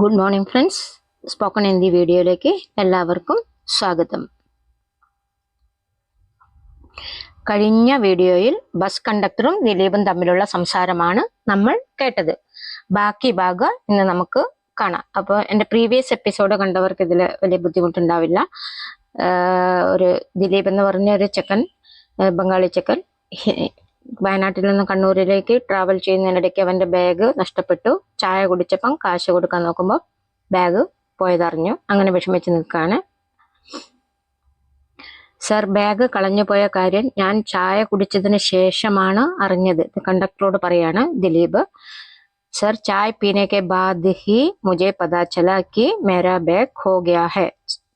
Good morning friends spoken Hindi വീഡിയോയിലേക്ക് എല്ലാവർക്കും സ്വാഗതം. കഴിഞ്ഞ വീഡിയോയിൽ ബസ് കണ്ടക്ടറും ദിലീപും തമ്മിലുള്ള സംസാരമാണ് നമ്മൾ കേട്ടത്. ബാക്കി ഭാഗം ഇന്ന് നമുക്ക് കാണാം. അപ്പോൾ എന്റെ പ്രീവിയസ് എപ്പിസോഡ് കണ്ടവർക്ക് ഇതിൽ വലിയ ബുദ്ധിമുട്ടുണ്ടാവില്ല. ഒരു ദിലീപ് എന്ന് പറഞ്ഞ ഒരു ചെക്കൻ ബംഗാളി ചെക്കൻ വയനാട്ടിൽ നിന്ന് കണ്ണൂരിലേക്ക് ട്രാവൽ ചെയ്യുന്നതിനിടയ്ക്ക് അവന്റെ ബാഗ് നഷ്ടപ്പെട്ടു. ചായ കുടിച്ചപ്പം കാശ് കൊടുക്കാൻ നോക്കുമ്പോൾ ബാഗ് പോയതറിഞ്ഞു. അങ്ങനെ വിഷമിച്ച് നിൽക്കുകയാണ് സർ ബാഗ് കളഞ്ഞു പോയ കാര്യം ഞാൻ ചായ കുടിച്ചതിന് ശേഷമാണ് അറിഞ്ഞത്. കണ്ടക്ടറോട് പറയാണ് ദിലീപ്. സർ ചായ കെ ബാദ് ഹി മുജെ പതാ ചലാ കി മേരാ ബാഗ് ഖോ ഗയാ ഹെ.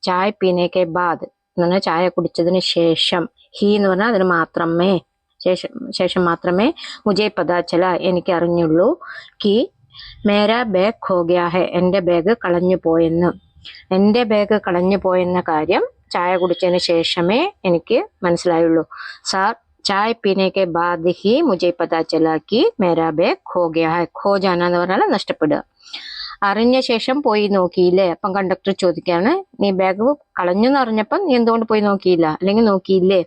ചായ പീനേക്കെ ബാദ് എന്ന് പറഞ്ഞാൽ ചായ കുടിച്ചതിന് ശേഷം. ഹി എന്ന് പറഞ്ഞാൽ അതിന് മാത്രമേ ശേഷം ശേഷം മാത്രമേ മുജെ പതാ ചല എനിക്ക് അറിഞ്ഞുള്ളൂ കി മേര ബാഗ് ഖോ ഗയാ ഹെ എന്റെ ബാഗ് കളഞ്ഞു പോയെന്ന്. എന്റെ ബാഗ് കളഞ്ഞു പോയെന്ന കാര്യം ചായ കുടിച്ചതിന് ശേഷമേ എനിക്ക് മനസ്സിലായുള്ളൂ. സാർ ചായ പീനേക്ക് ബാധി ഹി മുझे പതാ ചല മേരാ ബാഗ് ഖോ ഗയാ ഹെ ഖോ ജാന എന്ന് പറഞ്ഞാൽ നഷ്ടപ്പെടുക. അറിഞ്ഞ ശേഷം പോയി നോക്കിയില്ലേ? അപ്പം കണ്ടക്ടർ ചോദിക്കുകയാണ് നീ ബാഗ് കളഞ്ഞു എന്ന് അറിഞ്ഞപ്പം നീ എന്തുകൊണ്ട് പോയി നോക്കിയില്ല? അല്ലെങ്കിൽ നോക്കിയില്ലേ?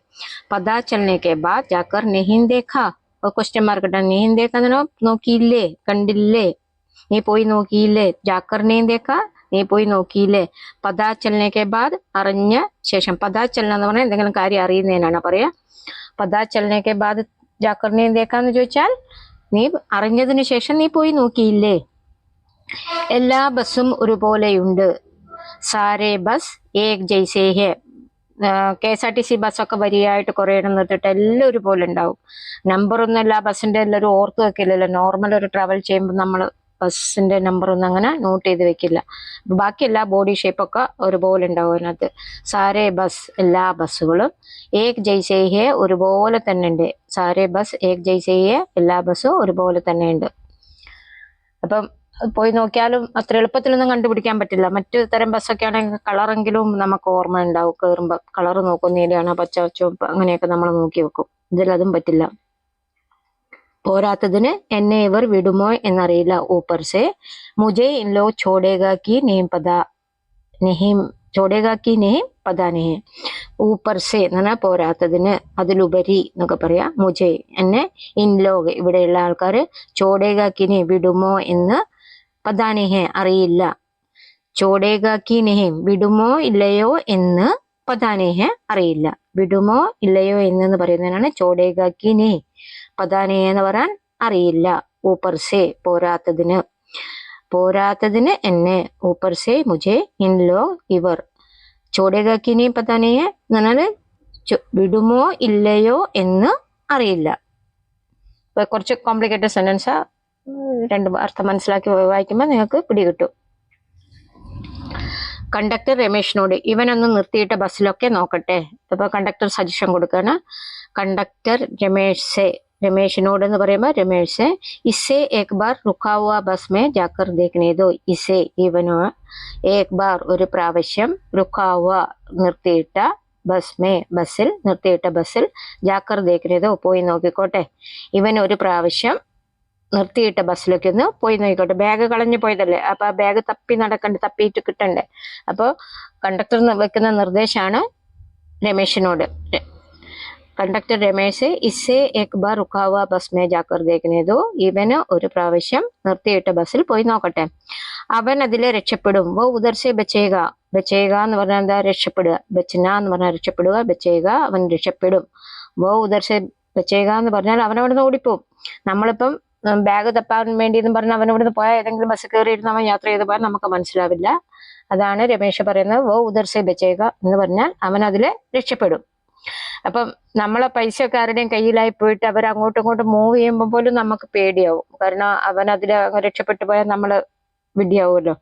പതാ ചലനെ ബാ ജാക്കർ നെഹിൻ ദേഖാ. ക്വസ്റ്റ്യൻ മാർക്ക് ഇട്ടാ നോക്കിയില്ലേ? കണ്ടില്ലേ? നീ പോയി നോക്കിയില്ലേ? ജാക്കർ നെഹിൻ ദേഖാ? നീ പോയി നോക്കിയില്ലേ? പതാ ചലനെ ബാദ് അറിഞ്ഞ ശേഷം പതാ ചലന എന്ന് പറഞ്ഞാൽ എന്തെങ്കിലും കാര്യം അറിയുന്നതിനാണ് പറയാ പതാ ചലനെ കെ ബാദ് ജാക്കർ എന്തേക്കാന്ന് ചോദിച്ചാൽ നീ അറിഞ്ഞതിന് ശേഷം നീ പോയി നോക്കിയില്ലേ? എല്ലാ ബസ്സും ഒരുപോലെയുണ്ട്. സാരേ ബസ് ഏക് ജൈസേ ഹെ K S R T C ബസ്സൊക്കെ വരിയായിട്ട് കുറേ ഇടം നിർത്തിയിട്ട് എല്ലാം ഒരുപോലെ ഉണ്ടാവും. നമ്പർ ഒന്നും എല്ലാ ബസ്സിന്റെ എല്ലാവരും ഓർത്ത് വെക്കില്ലല്ലോ. നോർമൽ ഒരു ട്രാവൽ ചെയ്യുമ്പോൾ നമ്മൾ ബസ്സിന്റെ നമ്പർ ഒന്നും അങ്ങനെ നോട്ട് ചെയ്ത് വെക്കില്ല. ബാക്കി എല്ലാ ബോഡി ഷേപ്പൊക്കെ ഒരുപോലെ ഉണ്ടാവും അതിനകത്ത്. സാരേ ബസ് എല്ലാ ബസ്സുകളും ഏക് ജയ്സേഹെ ഒരുപോലെ തന്നെ ഉണ്ട്. സാരേ ബസ് ഏക് ജയ്സേഹെ എല്ലാ ബസ്സും ഒരുപോലെ തന്നെ ഉണ്ട്. അപ്പം പോയി നോക്കിയാലും അത്ര എളുപ്പത്തിലൊന്നും കണ്ടുപിടിക്കാൻ പറ്റില്ല. മറ്റു തരം ബസ്സൊക്കെ ആണെങ്കിൽ കളറെങ്കിലും നമുക്ക് ഓർമ്മ ഉണ്ടാവും. കയറുമ്പോൾ കളർ നോക്കും നീലയാണ് പച്ച ചുവപ്പ് അങ്ങനെയൊക്കെ നമ്മൾ നോക്കി വെക്കും. ഇതിലതും പറ്റില്ല. പോരാത്തതിന് എന്നെ ഇവർ വിടുമോ എന്നറിയില്ല. ഊപ്പർസെ മുജെ ഇൻ ലോ ചോടേഗ കി നെഹിം പത നെഹിം ചോടേഗ കി നെഹിം പത നെഹിം ഊപ്പർസെ എന്ന് പറഞ്ഞാൽ പോരാത്തതിന് അതിലുപരി എന്നൊക്കെ പറയാം. മുജെ എന്നെ ഇൻ ലോഗ് ഇവിടെയുള്ള ആൾക്കാർ ചോടേകാക്കിനെ കിനെ വിടുമോ എന്ന് പതാനിഹെ അറിയില്ല. ചോടേകാക്കി നെഹിം വിടുമോ ഇല്ലയോ എന്ന് പതാനേഹെ അറിയില്ല. വിടുമോ ഇല്ലയോ എന്ന് പറയുന്നതിനാണ് ചോടേകാക്കി കി പതാനേഹ പതാനെ എന്ന് പറയാൻ അറിയില്ല. ഊപ്പർസേ പോരാത്തതിന്. പോരാത്തതിന് എന്നെ ഊപ്പർസേ മുജെ ഇൻ ലോ ഇവർ. നെ പതാനെയെ എന്ന് പറഞ്ഞാൽ വിടുമോ ഇല്ലയോ എന്ന് അറിയില്ല. കുറച്ച് കോംപ്ലിക്കേറ്റഡ് സെന്റൻസാ രണ്ട് അർത്ഥം മനസ്സിലാക്കി വായിക്കുമ്പോൾ നിങ്ങൾക്ക് പിടികിട്ടും കണ്ടക്ടർ രമേഷിനോട് ഇവനൊന്ന് നിർത്തിയിട്ട് ബസ്സിലൊക്കെ നോക്കട്ടെ. അപ്പോൾ കണ്ടക്ടർ സജഷൻ കൊടുക്കുകയാണ് കണ്ടക്ടർ രമേഷ് രമേഷിനോട് എന്ന് പറയുമ്പോൾ രമേഷ് ഇസേ ഏക് ബാർ റുക്കാവുക ബസ് മേ ജാക്കർ ദേഖനേതോ ഇസേ ഇവനോ ഏക് ബാർ ഒരു പ്രാവശ്യം റുക്കാവുക നിർത്തിയിട്ട ബസ് മേ ബസ്സിൽ നിർത്തിയിട്ട ബസ്സിൽ ജാക്കർ ദേഖനേതോ പോയി നോക്കിക്കോട്ടെ. ഇവൻ ഒരു പ്രാവശ്യം നിർത്തിയിട്ട ബസ്സിലേക്ക് ഒന്ന് പോയി നോക്കിക്കോട്ടെ. ബാഗ് കളഞ്ഞു പോയതല്ലേ? അപ്പൊ ആ ബാഗ് തപ്പി നടക്കണ്ട് തപ്പിയിട്ട് കിട്ടണ്ടേ? അപ്പോൾ കണ്ടക്ടർ വെക്കുന്ന നിർദ്ദേശമാണ് രമേശിനോട്. കണ്ടക്ടർ രമേശ് ഇസേ എക് ബാർ റുക്കാവ ബസ് മേ ജാക്കർ ദേഖ്നേതോ. ഇവന് ഒരു പ്രാവശ്യം നിർത്തിയിട്ട ബസ്സിൽ പോയി നോക്കട്ടെ. അവൻ അതിലെ രക്ഷപ്പെടും. വോ ഉദർസെ ബച്ചേക ബച്ചേക എന്ന് പറഞ്ഞാൽ എന്താ? രക്ഷപ്പെടുക. ബച്ചന എന്ന് പറഞ്ഞാൽ രക്ഷപ്പെടുക. ബച്ചേക അവൻ രക്ഷപ്പെടും. വോ ഉദർസെ ബച്ചേക എന്ന് പറഞ്ഞാൽ അവൻ അവിടെ നിന്ന് ഓടിപ്പോവും. നമ്മളിപ്പം ബാഗ് തപ്പാൻ വേണ്ടി എന്ന് പറഞ്ഞാൽ അവൻ ഇവിടുന്ന് പോയാൽ ഏതെങ്കിലും ബസ് കയറിയിരുന്ന് അവൻ യാത്ര ചെയ്ത് പോയാൽ നമുക്ക് മനസ്സിലാവില്ല. അതാണ് രമേശ് പറയുന്നത് വോ ഉദർശ ബച്ചേക എന്ന് പറഞ്ഞാൽ അവൻ അതിലെ രക്ഷപ്പെടും. അപ്പം നമ്മളെ പൈസ ഒക്കെ ആരുടെയും കയ്യിലായി പോയിട്ട് അവർ അങ്ങോട്ടും ഇങ്ങോട്ടും മൂവ് ചെയ്യുമ്പോൾ പോലും നമുക്ക് പേടിയാവും. കാരണം അവൻ അതിൽ രക്ഷപ്പെട്ടു പോയാൽ നമ്മൾ വിഡ്ഢിയാവുമല്ലോ.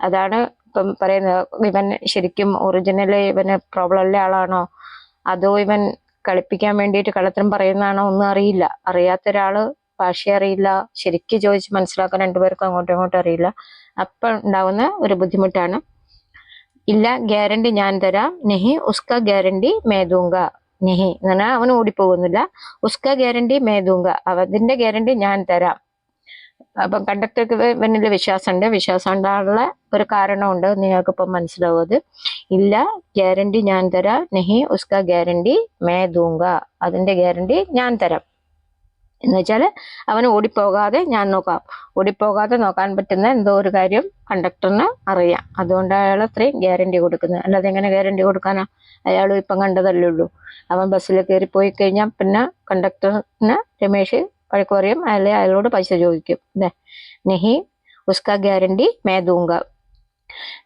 അതാണ് ഇപ്പം പറയുന്നത് ഇവൻ ശരിക്കും ഒറിജിനൽ ഇവന് പ്രോബ്ലം ഉള്ള ആളാണോ? അതോ ഇവൻ കളിപ്പിക്കാൻ വേണ്ടിയിട്ട് കള്ളത്തരം പറയുന്നതാണോ? ഒന്നും അറിയില്ല. അറിയാത്ത ഒരാൾ ഭാഷ അറിയില്ല. ശരിക്കും ചോദിച്ച് മനസ്സിലാക്കാൻ രണ്ടുപേർക്കും അങ്ങോട്ടും ഇങ്ങോട്ടും അറിയില്ല. അപ്പം ഉണ്ടാവുന്ന ഒരു ബുദ്ധിമുട്ടാണ്. ഇല്ല ഗ്യാരണ്ടി ഞാൻ തരാം. നെഹി ഉസ്ക ഗ്യാരണ്ടി മേതൂങ്ക നെഹി എന്ന് പറഞ്ഞാൽ അവൻ ഓടിപ്പോകുന്നില്ല. ഉസ്ക ഗ്യാരണ്ടി മേതൂങ്ക അതിന്റെ ഗ്യാരണ്ടി ഞാൻ തരാം. അപ്പം കണ്ടക്ടർക്ക് വിശ്വാസം വിശ്വാസമുണ്ട്. വിശ്വാസം ഉണ്ടാകാനുള്ള ഒരു കാരണമുണ്ട് നിങ്ങൾക്ക് ഇപ്പം മനസ്സിലാവുന്നത് ഇല്ല ഗ്യാരണ്ടി ഞാൻ തരാം. നെഹി ഉസ്ക ഗ്യാരണ്ടി മേ ദൂങ്ക അതിന്റെ ഗ്യാരണ്ടി ഞാൻ തരാം. എന്ന് വെച്ചാൽ അവന് ഓടിപ്പോകാതെ ഞാൻ നോക്കാം. ഓടിപ്പോകാതെ നോക്കാൻ പറ്റുന്ന എന്തോ ഒരു കാര്യം കണ്ടക്ടറിന് അറിയാം. അതുകൊണ്ട് അയാൾ അത്രയും ഗ്യാരണ്ടി കൊടുക്കുന്നത്. അല്ലാതെ എങ്ങനെ ഗ്യാരണ്ടി കൊടുക്കാനാ? അയാൾ ഇപ്പം കണ്ടതല്ലേ ഉള്ളൂ. അവൻ ബസ്സിൽ കയറി പോയി കഴിഞ്ഞാൽ പിന്നെ കണ്ടക്ടറിന് രമേശ് വഴക്ക് പറയും. അയാളെ അയാളോട് പൈസ ചോദിക്കും. അല്ലേ നെഹി ഉസ്ക ഗ്യാരണ്ടി മേതൂങ്ക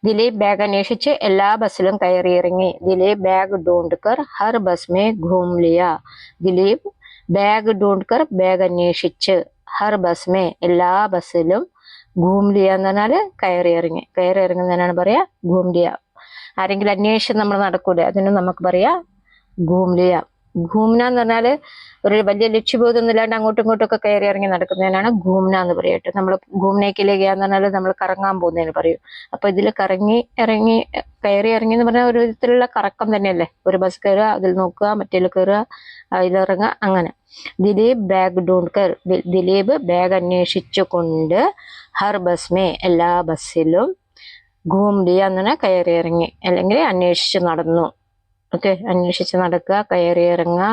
ദിലീപ് ബാഗ് അന്വേഷിച്ച് എല്ലാ ബസ്സിലും കയറിയിറങ്ങി ദിലീപ് ബാഗ് ഡോണ്ട് കർ ഹർ ബസ് മേ ഘൂം ലിയ. ദിലീപ് ബാഗ് ഡൂണ്ട് ബാഗ് അന്വേഷിച്ച് ഹർ ബസ്മേ എല്ലാ ബസ്സിലും ഘൂംലിയ എന്ന് പറഞ്ഞാൽ കയറി ഇറങ്ങി. കയറി ഇറങ്ങുന്നതിനാണ് പറയാ? ഘൂംലിയ ആരെങ്കിലും അന്വേഷിച്ച് നമ്മൾ നടക്കൂലേ? അതിന് നമുക്ക് പറയാ ഘൂം ഘൂംന എന്ന് പറഞ്ഞാൽ ഒരു വലിയ ലക്ഷ്യബോധമൊന്നും ഇല്ലാണ്ട് അങ്ങോട്ടും ഇങ്ങോട്ടും ഒക്കെ കയറി ഇറങ്ങി നടക്കുന്നതിനാണ് ഘൂമന എന്ന് പറയട്ടെ നമ്മൾ ഘൂംനേക്കിലേക്ക് എന്ന് പറഞ്ഞാൽ നമ്മൾ കറങ്ങാൻ പോകുന്നതിന് പറയും. അപ്പൊ ഇതിൽ കറങ്ങി ഇറങ്ങി കയറി ഇറങ്ങി എന്ന് പറഞ്ഞാൽ ഒരു വിധത്തിലുള്ള കറക്കം തന്നെയല്ലേ? ഒരു ബസ് കയറുക അതിൽ നോക്കുക മറ്റേൽ കയറുക അതിലിറങ്ങുക അങ്ങനെ. ദിലീപ് ബാഗ് ഡൂൺകർ ദിലീപ് ബാഗ് അന്വേഷിച്ചു കൊണ്ട് ഹർ ബസ്മേ എല്ലാ ബസ്സിലും ഘൂംലിയ എന്ന് പറഞ്ഞാൽ കയറി ഇറങ്ങി അല്ലെങ്കിൽ അന്വേഷിച്ച് നടന്നു. ഓക്കെ അന്വേഷിച്ച് നടക്കുക കയറി ഇറങ്ങുക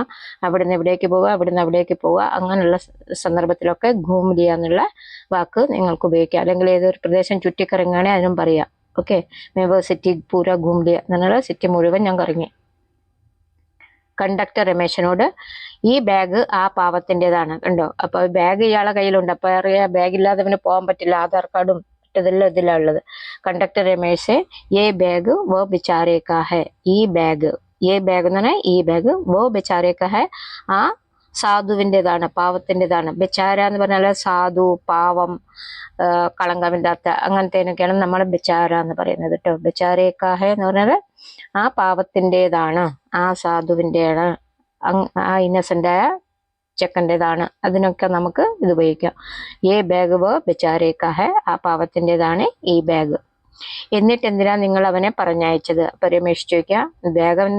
അവിടുന്ന് എവിടേക്ക് പോവുക അവിടുന്ന് അവിടേക്ക് പോവുക അങ്ങനെയുള്ള സന്ദർഭത്തിലൊക്കെ ഘൂംലിയ എന്നുള്ള വാക്ക് നിങ്ങൾക്ക് ഉപയോഗിക്കാം. അല്ലെങ്കിൽ ഏതൊരു പ്രദേശം ചുറ്റിക്കറങ്ങുകയാണെങ്കിൽ അതിനും പറയാം. ഓക്കെ മേബ് സിറ്റി പൂര ഘൂംലിയ എന്നുള്ള സിറ്റി മുഴുവൻ ഞാൻ കറങ്ങി. കണ്ടക്ടർ രമേശനോട് ഈ ബാഗ് ആ പാവത്തിന്റെതാണ്. കണ്ടോ? അപ്പോൾ ബാഗ് ഇയാളെ കയ്യിലുണ്ട്. അപ്പോൾ അറിയാം ബാഗ് ഇല്ലാതെ അവന് പോകാൻ പറ്റില്ല. ആധാർ കാർഡും മറ്റതെല്ലാം ഇതിലാണ് ഉള്ളത്. കണ്ടക്ടർ രമേശ് ഈ ബാഗ് വോ ബിച്ചാരേക്കാ ഈ ബാഗ് ഏ ബാഗ് എന്ന് പറഞ്ഞാൽ ഈ ബാഗ് വോ ബെച്ചാരയൊക്കെ ഹെ ആ സാധുവിന്റെതാണ് പാവത്തിന്റെതാണ് ബെച്ചാര എന്ന് പറഞ്ഞാൽ സാധു പാവം കളങ്കമില്ലാത്ത അങ്ങനത്തേനൊക്കെയാണ് നമ്മൾ ബെച്ചാര എന്ന് പറയുന്നത് കേട്ടോ ബിച്ചാരേക്കാ എന്ന് പറഞ്ഞാൽ ആ പാവത്തിന്റെതാണ് ആ സാധുവിന്റെയാണ് ആ ഇന്നസെന്റായ ചെക്കന്റെതാണ് അതിനൊക്കെ നമുക്ക് ഇത് ഉപയോഗിക്കാം. ഏ ബാഗ് വോ ബിച്ചാരേക്കാ ആ പാവത്തിന്റെതാണ് ഈ ബാഗ് എന്നിട്ട് എന്തിനാ നിങ്ങൾ അവനെ പറഞ്ഞയച്ചത്? അപ്പം രമേശ് ചോദിക്കുക ബാഗം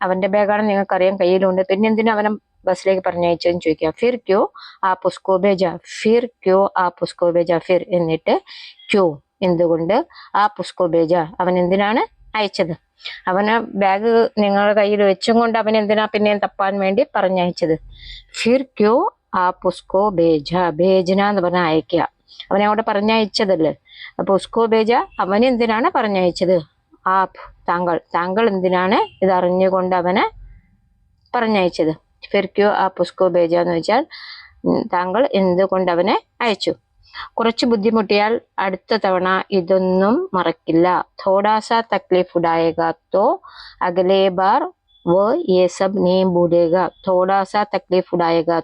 അവന്റെ ബാഗാണ് നിങ്ങൾക്കറിയാം കയ്യിലുണ്ട്. പിന്നെ എന്തിനാ അവനെ ബസ്സിലേക്ക് പറഞ്ഞയച്ചതെന്ന് ചോദിക്കുക? ഫിർ ക്യോ ആ പുസ്കോ ബേജ ഫിർ ക്യോ ആ പുസ്കോ ബേജ ഫിർ എന്നിട്ട് ക്യോ എന്തുകൊണ്ട് ആ പുസ്കോ ബേജ അവൻ എന്തിനാണ് അയച്ചത്? അവന് ബാഗ് നിങ്ങളുടെ കയ്യിൽ വെച്ചും കൊണ്ട് അവൻ എന്തിനാ പിന്നെയും തപ്പാൻ വേണ്ടി പറഞ്ഞയച്ചത്? ഫിർ ക്യോ ആ പുസ്കോ ബേജ ബേജന എന്ന് പറഞ്ഞാൽ അയക്കുക അവനെ അവിടെ പറഞ്ഞയച്ചതല്ലേ? അപ്പോൾ ഉസ്കോ ബേജ അവനെ എന്തിനാണ് പറഞ്ഞയച്ചത്? ആപ് താങ്കൾ താങ്കൾ എന്തിനാണ് ഇതറിഞ്ഞുകൊണ്ട് അവനെ പറഞ്ഞയച്ചത്? ഫിർക്യോ ആ പുസ്കോ ബേജ എന്ന് വെച്ചാൽ താങ്കൾ എന്തുകൊണ്ട് അവനെ അയച്ചു? കുറച്ച് ബുദ്ധിമുട്ടിയാൽ അടുത്ത തവണ ഇതൊന്നും മറക്കില്ല. തോടാസ തക്ലീഫ് ഉഡായക തോ അഗലേ ബാർ വോ യേ സബ് നീ തോടാസ തക്ലീഫ് ഉഡായക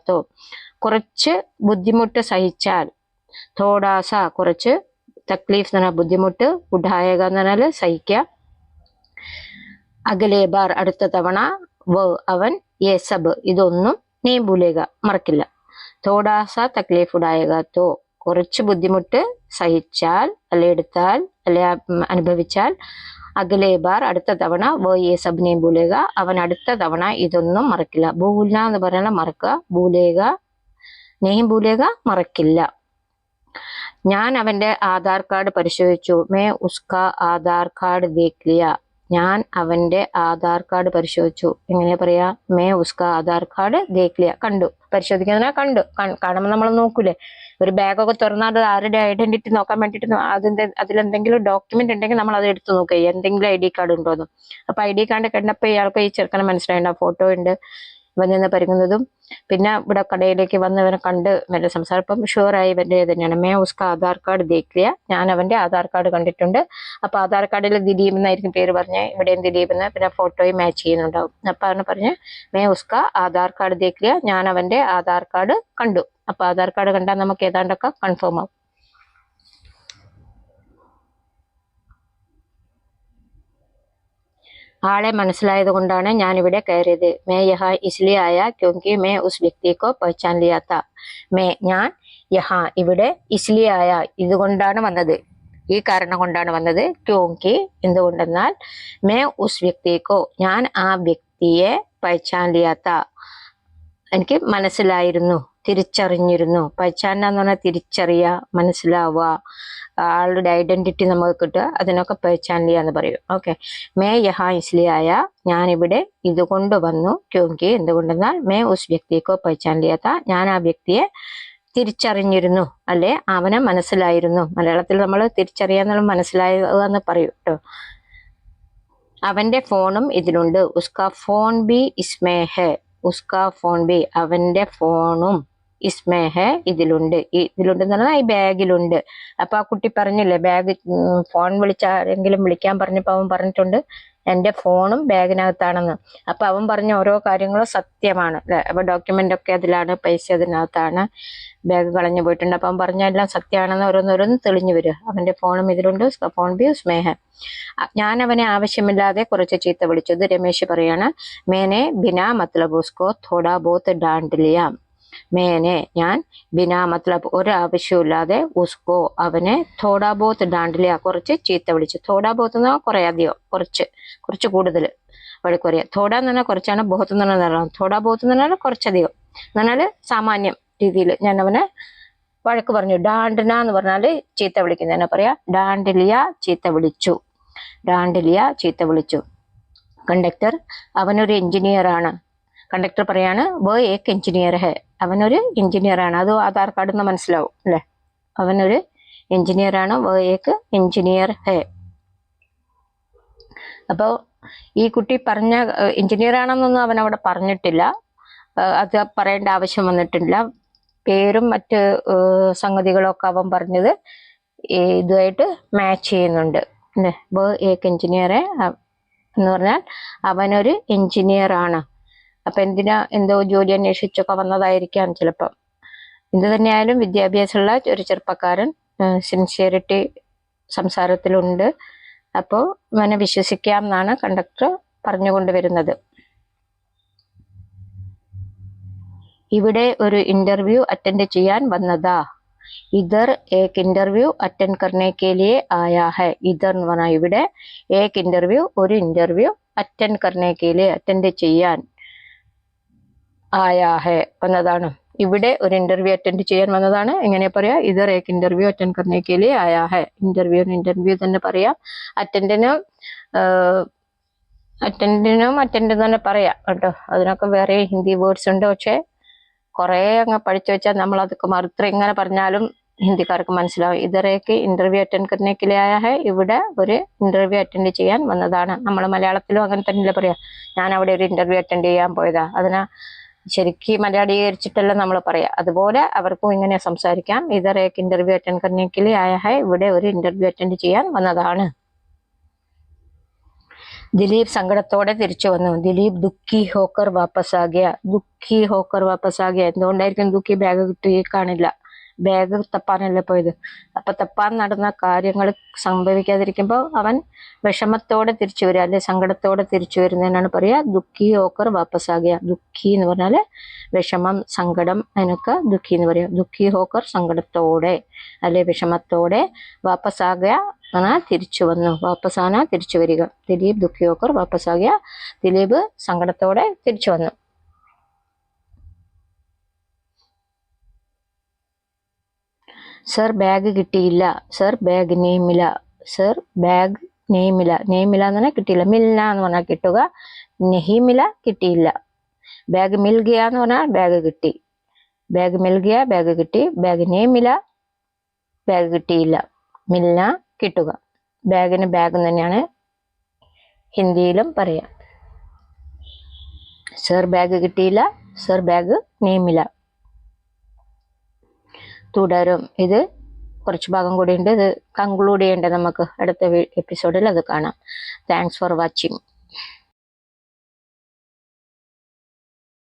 കുറച്ച് ബുദ്ധിമുട്ട് സഹിച്ചാൽ തോടാസ കുറച്ച് തക്ലീഫ് എന്ന് പറഞ്ഞാൽ ബുദ്ധിമുട്ട് ഉഡായക എന്ന് പറഞ്ഞാൽ സഹിക്കുക അകലേ ബാർ അടുത്ത തവണ വ അവൻ എ സബ് ഇതൊന്നും നീ ഭൂലേക മറക്കില്ല. തോടാസ തക്ലീഫ് ഉഡായക തോ. കുറച്ച് ബുദ്ധിമുട്ട് സഹിച്ചാൽ അല്ലെ എടുത്താൽ അല്ലെ അനുഭവിച്ചാൽ അകലേ ബാർ അടുത്ത തവണ വ എ സബ് നീ ഭൂലേക അവൻ അടുത്ത തവണ ഇതൊന്നും മറക്കില്ല. ഭൂല എന്ന് പറഞ്ഞാൽ മറക്കുക. ഭൂലേക നെയ്യും ഭൂലേക മറക്കില്ല. ഞാൻ അവന്റെ ആധാർ കാർഡ് പരിശോധിച്ചു. മേ ഉസ്ക ആധാർ കാർഡ് ദേഖ്ലിയ ഞാൻ അവന്റെ ആധാർ കാർഡ് പരിശോധിച്ചു. എങ്ങനെ പറയാ? മേ ഉസ്ക ആധാർ കാർഡ് ദേഖ്ലിയ കണ്ടു. പരിശോധിക്കുന്നതിനാ കണ്ടു. കാണുമ്പോൾ നമ്മൾ നോക്കൂലേ? ഒരു ബാഗൊക്കെ തുറന്നാൽ അത് ആരുടെ ഐഡന്റിറ്റി നോക്കാൻ വേണ്ടിയിട്ട് അതിന്റെ അതിലെന്തെങ്കിലും ഡോക്യുമെന്റ് ഉണ്ടെങ്കിൽ നമ്മൾ അത് എടുത്ത് നോക്കുക എന്തെങ്കിലും ഐ ഡി കാർഡ് ഉണ്ടോ എന്ന് അപ്പൊ ഐ ഡി കാർഡ് കണ്ടപ്പോൾ ഇയാൾക്ക് ഈ ചെറുക്കനെ മനസ്സിലായിട്ടുണ്ട് ഫോട്ടോ ഉണ്ട് ഇവൻ നിന്ന് പരിങ്ങുന്നതും പിന്നെ ഇവിടെ കടയിലേക്ക് വന്ന് ഇവനെ കണ്ട് ഇവന്റെ സംസാരം. ഇപ്പം ഷുവറായി ഇവന്റെ തന്നെയാണ്. മേ ഉസ്ക ആധാർ കാർഡ് ദേക്കിയ ഞാൻ അവന്റെ ആധാർ കാർഡ് കണ്ടിട്ടുണ്ട്. അപ്പോൾ ആധാർ കാർഡിൽ ദിലീപ് എന്നായിരിക്കും പേര് പറഞ്ഞ്. ഇവിടെയും ദിലീപ് എന്ന്. പിന്നെ ഫോട്ടോയും മാച്ച് ചെയ്യുന്നുണ്ടാവും. അപ്പൊ അവനെ പറഞ്ഞ് മേ ഉസ്ക ആധാർ കാർഡ് ദേക്കിയ ഞാൻ അവന്റെ ആധാർ കാർഡ് കണ്ടു. അപ്പോൾ ആധാർ കാർഡ് കണ്ടാൽ നമുക്ക് ഏതാണ്ടൊക്കെ കൺഫേം ആവും. ആളെ മനസ്സിലായത് കൊണ്ടാണ് ഞാൻ ഇവിടെ കയറിയത്. മേ യഹ ഇസ്ലി ആയ ക്യോങ്കി മേ ഉസ് വ്യക്തിക്കോ പഹച്ചാൻ ലിയാത്ത. മേ ഞാൻ യഹ ഇവിടെ ഇസ്ലി ആയ ഇതുകൊണ്ടാണ് വന്നത്. ഈ കാരണം കൊണ്ടാണ് വന്നത്. ക്യോങ്കി എന്തുകൊണ്ടെന്നാൽ മേ ഉസ് വ്യക്തിക്കോ ഞാൻ ആ വ്യക്തിയെ പഹച്ചാൻ ലിയാത്ത. എനിക്ക് മനസ്സിലായിരുന്നു. തിരിച്ചറിഞ്ഞിരുന്നു. പഹച്ചാന എന്ന് പറഞ്ഞാൽ തിരിച്ചറിയുക മനസ്സിലാവുക. ആളുടെ ഐഡന്റിറ്റി നമുക്ക് കിട്ടുക. അതിനൊക്കെ പഹച്ചാനിയ എന്ന് പറയും. ഓക്കെ മേ യഹാ ഇസ്ലിയായ ഞാനിവിടെ ഇതുകൊണ്ട് വന്നു. ക്യോങ്കി എന്തുകൊണ്ടെന്നാൽ മേ ഉസ് വ്യക്തിക്കോ പഹച്ചാനിയാത്ത ഞാൻ ആ വ്യക്തിയെ തിരിച്ചറിഞ്ഞിരുന്നു. അല്ലെ? അവനെ മനസ്സിലായിരുന്നു. മലയാളത്തിൽ നമ്മൾ തിരിച്ചറിയാന്നുള്ള മനസ്സിലായത് എന്ന് പറയും കേട്ടോ. അവന്റെ ഫോണും ഇതിലുണ്ട്. ഉസ്കാ ഫോൺ ബി ഇസ്മേഹ. ഉസ്കാ ഫോൺ ബി അവന്റെ ഫോണും. ഇസ്മേ ഹെ ഇതിലുണ്ട്. ഇതിലുണ്ട് എന്ന് പറഞ്ഞാൽ ഈ ബാഗിലുണ്ട്. അപ്പൊ ആ കുട്ടി പറഞ്ഞില്ലേ ബാഗ് ഫോൺ വിളിച്ച ആരെങ്കിലും വിളിക്കാൻ പറഞ്ഞപ്പോ അവൻ പറഞ്ഞിട്ടുണ്ട് എന്റെ ഫോണും ബാഗിനകത്താണെന്ന്. അപ്പൊ അവൻ പറഞ്ഞ ഓരോ കാര്യങ്ങളും സത്യമാണ് അപ്പൊ ഡോക്യുമെന്റ് ഒക്കെ അതിലാണ് പൈസ അതിനകത്താണ് ബാഗ് കളഞ്ഞു പോയിട്ടുണ്ട്. അപ്പം പറഞ്ഞ എല്ലാം സത്യമാണെന്ന് ഓരോന്നോരോന്ന് തെളിഞ്ഞു വരിക. അവന്റെ ഫോണും ഇതിലുണ്ട് ഫോൺ ബി സ്മേഹ ഞാൻ അവനെ ആവശ്യമില്ലാതെ കുറച്ച് ചീത്ത വിളിച്ചത് രമേശ് പറയാണ്. മേനെ ബിനാ മത്ലബ് ഉസ്കോ തോടാ ബോത്ത് ഡാണ്ടിലിയ. മേനെ ഞാൻ ബിനാ മത്ലബ് ഒരാവശ്യമില്ലാതെ ഉസ്കോ അവനെ തോടാബോത്ത് ഡാണ്ടിലിയ കുറച്ച് ചീത്ത വിളിച്ചു. തോടാബോത്ത് എന്ന് പറഞ്ഞാൽ കുറേ അധികം കുറച്ച് കുറച്ച് കൂടുതൽ വഴിക്കുറിയ തോട എന്ന് പറഞ്ഞാൽ കുറച്ചാണ് ബോത്ത് എന്ന് പറഞ്ഞാൽ തോടാബോത്ത് എന്ന് പറഞ്ഞാൽ കുറച്ചധികം. എന്ന് പറഞ്ഞാൽ സാമാന്യം രീതിയിൽ ഞാൻ അവനെ വഴക്ക് പറഞ്ഞു. ഡാണ്ടിന എന്ന് പറഞ്ഞാൽ ചീത്ത വിളിക്കുന്നതിനെ പറയാ ഡാണ്ടിലിയ ചീത്ത വിളിച്ചു. ഡാണ്ടിലിയ ചീത്ത വിളിച്ചു. കണ്ടക്ടർ അവനൊരു എഞ്ചിനീയറാണ്. കണ്ടക്ടർ പറയാണ് വേ ഏക്ക് എഞ്ചിനീയർ ഹെ. അവനൊരു എഞ്ചിനീയറാണ് അത് ആധാർ കാർഡിൽ നിന്ന് മനസ്സിലാവും അല്ലെ? അവനൊരു എഞ്ചിനീയറാണ് ആണ്. വോ ഏക്ക് എഞ്ചിനീയർ ഹേ. അപ്പോൾ ഈ കുട്ടി പറഞ്ഞ എഞ്ചിനീയറാണെന്നൊന്നും അവൻ അവിടെ പറഞ്ഞിട്ടില്ല. അത് പറയേണ്ട ആവശ്യം വന്നിട്ടില്ല. പേരും മറ്റ് സംഗതികളൊക്കെ അവൻ പറഞ്ഞത് ഇതുമായിട്ട് മാച്ച് ചെയ്യുന്നുണ്ട് അല്ലേ? ബോ ഏക്ക് എഞ്ചിനീയറെ എന്ന് പറഞ്ഞാൽ അവനൊരു എഞ്ചിനീയർ ആണ്. അപ്പൊ എന്തിനാ എന്തോ ജോലി അന്വേഷിച്ചൊക്കെ വന്നതായിരിക്കാം ചിലപ്പം. എന്ത് തന്നെയായാലും വിദ്യാഭ്യാസമുള്ള ഒരു ചെറുപ്പക്കാരൻ സിൻസിയറിറ്റി സംസാരത്തിലുണ്ട്. അപ്പോൾ ഇവനെ വിശ്വസിക്കാം എന്നാണ് കണ്ടക്ടർ പറഞ്ഞുകൊണ്ട് വരുന്നത് ഇവിടെ ഒരു ഇന്റർവ്യൂ അറ്റൻഡ് ചെയ്യാൻ വന്നതാ. ഇതർ ഏക് ഇന്റർവ്യൂ അറ്റൻഡ് കർണേ കെ ആയാ ഹെ. ഇതർ എന്ന് പറഞ്ഞാൽ ഇവിടെ ഏക് ഇന്റർവ്യൂ ഒരു ഇന്റർവ്യൂ അറ്റൻഡ് കർണേ കെ ലിയെ അറ്റൻഡ് ചെയ്യാൻ. ആയാ ഹേ വന്നതാണ് ഇവിടെ ഒരു ഇന്റർവ്യൂ അറ്റൻഡ് ചെയ്യാൻ വന്നതാണ്. എങ്ങനെ പറയാ? ഇതർ ഏക് ഇന്റർവ്യൂ അറ്റൻഡ് കർണേക്കിലെ ആയാ ഹെ ഇന്റർവ്യൂ ഇന്റർവ്യൂ തന്നെ പറയാം. അറ്റൻഡിന് അറ്റൻഡിനും അറ്റൻഡ് തന്നെ പറയാം കേട്ടോ. അതിനൊക്കെ വേറെ ഹിന്ദി വേർഡ്സ് ഉണ്ട്. പക്ഷെ കുറെ അങ്ങ് പഠിച്ചു വെച്ചാൽ നമ്മൾ അതൊക്കെ മറുത്ര എങ്ങനെ പറഞ്ഞാലും ഹിന്ദിക്കാർക്ക് മനസ്സിലാവും. ഇതറേക്ക് ഇന്റർവ്യൂ അറ്റൻഡ് കർണേക്കിലായ ഇവിടെ ഒരു ഇന്റർവ്യൂ അറ്റൻഡ് ചെയ്യാൻ വന്നതാണ്. നമ്മൾ മലയാളത്തിലും അങ്ങനെ തന്നെയല്ലേ പറയാ. ഞാൻ അവിടെ ഒരു ഇന്റർവ്യൂ അറ്റൻഡ് ചെയ്യാൻ പോയതാ. അതിനാ ശരിക്ക് മലയാളീകരിച്ചിട്ടല്ല നമ്മൾ പറയാം. അതുപോലെ അവർക്കും ഇങ്ങനെ സംസാരിക്കാം. ഇതറേക്ക് ഇന്റർവ്യൂ അറ്റൻഡ് കർണേക്കിലായ ഹെ ഇവിടെ ഒരു ഇന്റർവ്യൂ അറ്റൻഡ് ചെയ്യാൻ വന്നതാണ്. ദിലീപ് സങ്കടത്തോടെ തിരിച്ചു വന്നു. ദിലീപ് ദുഃഖി ഹോക്കർ വാപ്പസ് ആകിയ ദുഃഖി ഹോക്കർ വാപ്പസ് ആകിയ എന്തുകൊണ്ടായിരിക്കും ദുഃഖി ബാഗ് കിട്ടി കാണില്ല ബാഗ് തപ്പാനല്ലേ പോയത്. അപ്പൊ തപ്പാൻ നടന്ന കാര്യങ്ങൾ സംഭവിക്കാതിരിക്കുമ്പോൾ അവൻ വിഷമത്തോടെ തിരിച്ചു വരിക അല്ലെ സങ്കടത്തോടെ തിരിച്ചു വരുന്നതിനാണ് പറയുക. ദുഃഖി ഓക്കർ വാപ്പസ് ആകിയ ദുഃഖി എന്ന് പറഞ്ഞാൽ വിഷമം സങ്കടം അതിനൊക്കെ ദുഃഖി എന്ന് പറയാം. ദുഃഖി ഹോക്കർ സങ്കടത്തോടെ അല്ലെ വിഷമത്തോടെ വാപ്പസ് ആകിയ പറഞ്ഞാൽ തിരിച്ചു വന്നു. വാപ്പസാന തിരിച്ചു വരിക. ദിലീപ് ദുഃഖി ഹോക്കർ വാപ്പസാകിയ ദിലീപ് സങ്കടത്തോടെ തിരിച്ചു വന്നു. സർ ബാഗ് കിട്ടിയില്ല. സർ ബാഗ് നെയ്മില. സർ ബാഗ് നെയ്മില. നെയ്മില എന്ന് പറഞ്ഞാൽ കിട്ടിയില്ല. മിൽന എന്ന് പറഞ്ഞാൽ കിട്ടുക. നെഹിമില കിട്ടിയില്ല. ബാഗ് മിൽഗിയ എന്ന് പറഞ്ഞാൽ ബാഗ് കിട്ടി. ബാഗ് മിൽഗിയ ബാഗ് കിട്ടി. ബാഗ് നെയ്മില ബാഗ് കിട്ടിയില്ല. മിൽന കിട്ടുക. ബാഗിന് ബാഗ് തന്നെയാണ് ഹിന്ദിയിലും പറയാം. സർ ബാഗ് കിട്ടിയില്ല. സർ ബാഗ് നെയ്മില്ല തുടരും. ഇത് കുറച്ച് ഭാഗം കൂടി ഉണ്ട് ഇത് കൺക്ലൂഡ് ചെയ്യേണ്ടത് നമുക്ക് അടുത്ത എപ്പിസോഡിൽ അത് കാണാം. Thanks for watching